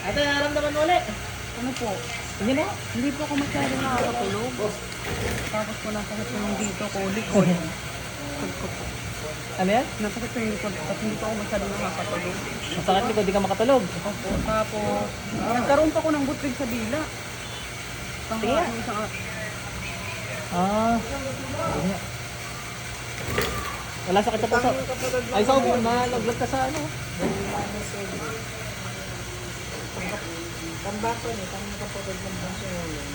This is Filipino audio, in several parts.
Ate, naramdaman mo ulit. Ano po? Hindi na. Hindi po ako masyado nakakatulog. Tapos po yung dito ko. Likod ko. Ano yan? Nasakit yung likod at hindi po ako masyado nakakatulog. Masakit likod, di ka makatulog. Opo. Tapos, nagkaroon pa ako ng butrig sa dila. Isang Ah. Wala sakit sa puso. Ay, sa ubo, nalaglag ka sa ano. Tambako ni, kami nakapagod ng baso ngayon.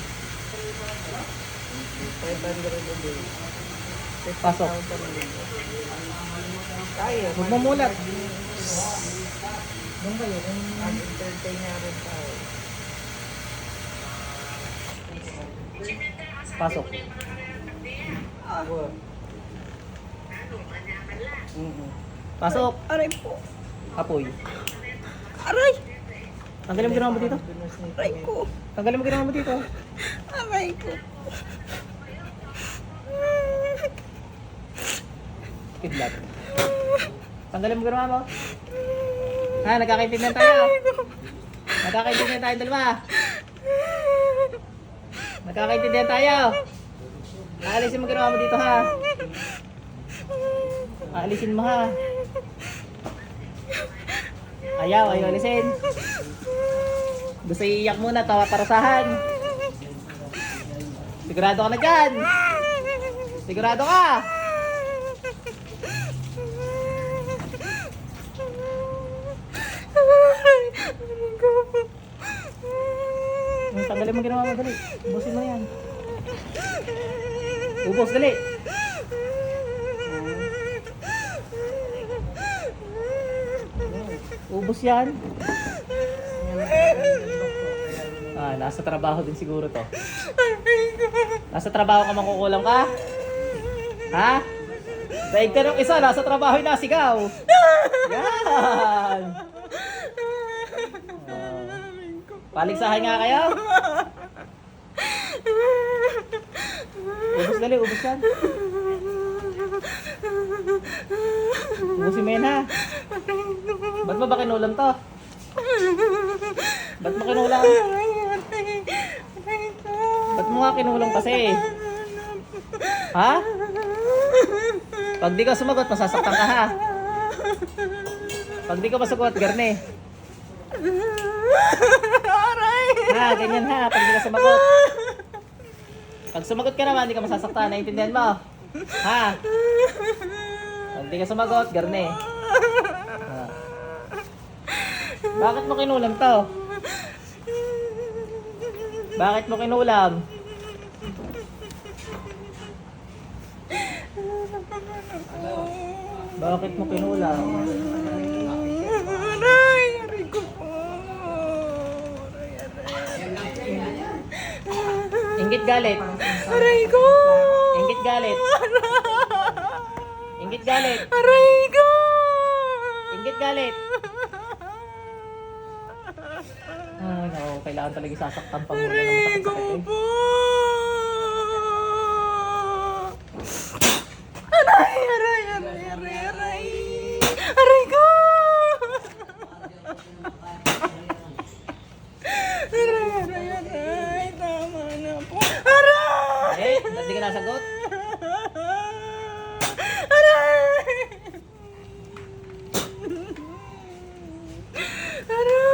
500 a day. Pasok. Tayo, Huwag mo mulat. Doon kayo, mag-entertain na rin tayo. Pasok. Ako. Mm-mm. Pasok. Aray po. Apoy. Aray! Tanggalin mo ginawa mo dito. Aray ko. Tanggalin mo ginawa mo dito. Aray ko. Kidlat. Tanggalin mo ginawa mo. Ha, nagkakaintindihan tayo. Nagkakaintindihan tayo dalawa. Nagkakaintindihan tayo. Aalisin mo ginawa mo dito ha. Aalisin mo ha. Ayaw, ayaw alisin. Gusto iiyak muna, tawa parasahan. Sigurado ka na dyan. Sigurado ka. Ang Tanggalin mo ginawa mo, dali. Ubusin mo yan. Ubos, dali. Ubos yan. Ah, nasa trabaho din siguro to. Nasa trabaho ka makukulang ka? Ha? Daig ka ng isa, nasa trabaho yung nasigaw. Yan! Paligsahan nga kayo? Ubus dali, ubus yan. Ubusin mo yan ha. Ba't mo ba kinulam to? Ba't mo kinulam? Ba't mo nga kinulam kasi? Ha? Pag di ka sumagot, masasaktan ka ha. Pag di ka masagot, garne. Aray! Ha, ganyan ha, pag di ka sumagot. Pag sumagot ka naman, di ka masasaktan. Naiintindihan mo? Ha? Pag di ka sumagot, garne. Ha. Bakit mo kinulam to? Bakit mo kinulam? Bakit mo kinulam? Aray! Aray ko po. Aray, aray. Ingit galit. Aray ko! Ingit galit. Ingit galit. Aray ko! Ingit galit. Ay, no, kailangan talaga sasaktan pa muna ng masakit po! Aray! Aray! Aray! Aray! Aray! Aray ko! Aray! Aray! Aray! Tama na po! Aray! Eh, ba't di ka nasagot? Aray! Aray!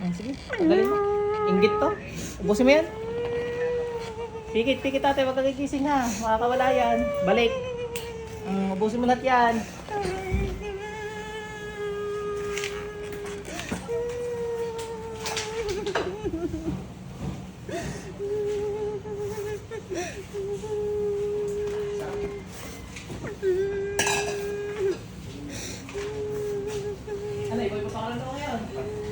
Ah, sige, tagalin mo. Ingit to. Ubusin mo yan. Pikit, pikit ate, wag kang gigising ha. Makakawala yan. Balik. Um, ubusin mo lahat yan. Ano, ikaw ipapakalan ko ngayon?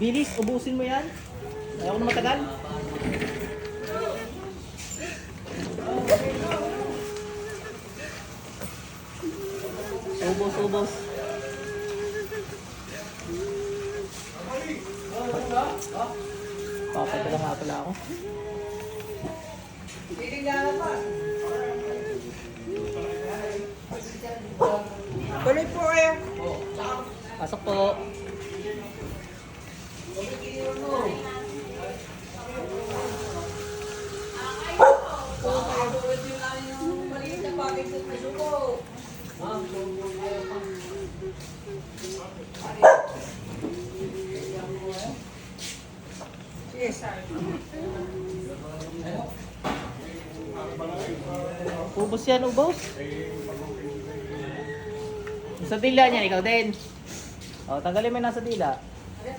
Bilis, ubusin mo yan. Ayaw na matagal. Ubos, ubos. Papadala nga pala ako. Tuloy po eh. Pasok po. Ubus yan, ubos. Sa dila niyan, ikaw din. O, tanggalin mo yung nasa dila. Ah,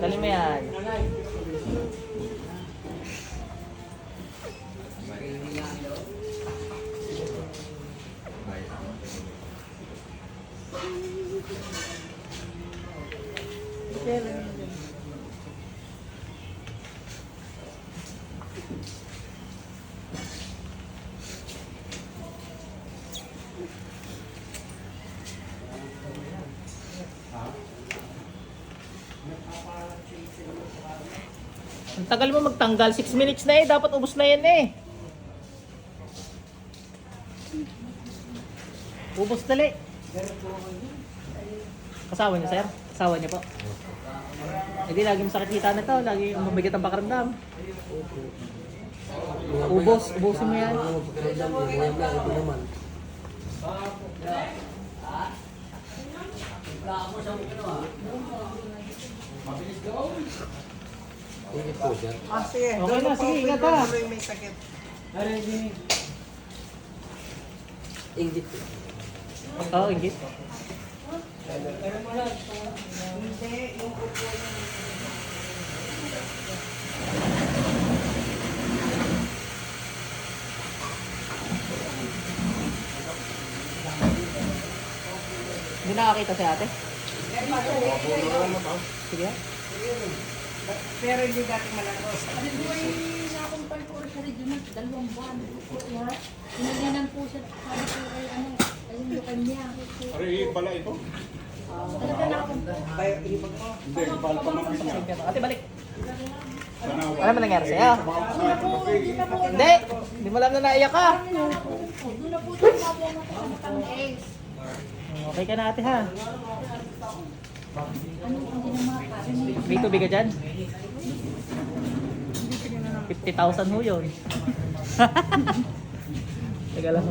tanggalin mo yan. Ang tagal mo magtanggal, 6 minutes na eh. Dapat ubos na yan eh. Ubos dali. Kasawa niyo, sir? Kasawa niyo po? Hindi, lagi masakit kita na to. Lagi mabigat ang pakaramdam. Ubos, ubusin mo yan. Ah, sige. Okay na, po, sige, ingat ha. po may sakit. Ingit. Oo, oh, ingit. Hindi, yung upo Hindi nakakita si ate. Sige. ah. Pero hindi dati malagos. Nakumpal po siya rin yun, dalawang buwan. Sinagyanan po siya, sabi ko kay ano, ayun yung kanya. Ari, pala ito? Talaga nakumpal. Kaya ibag mo. Hindi, bala pa naman niya. Ate, balik. Ano ba nangyari sa'yo? Hindi. Hindi mo alam na naiyak ka. Doon na po siya mabuha na po sa. Okay ka na ate ha. May tubig ka dyan? 50,000 ho yun. Teka lang.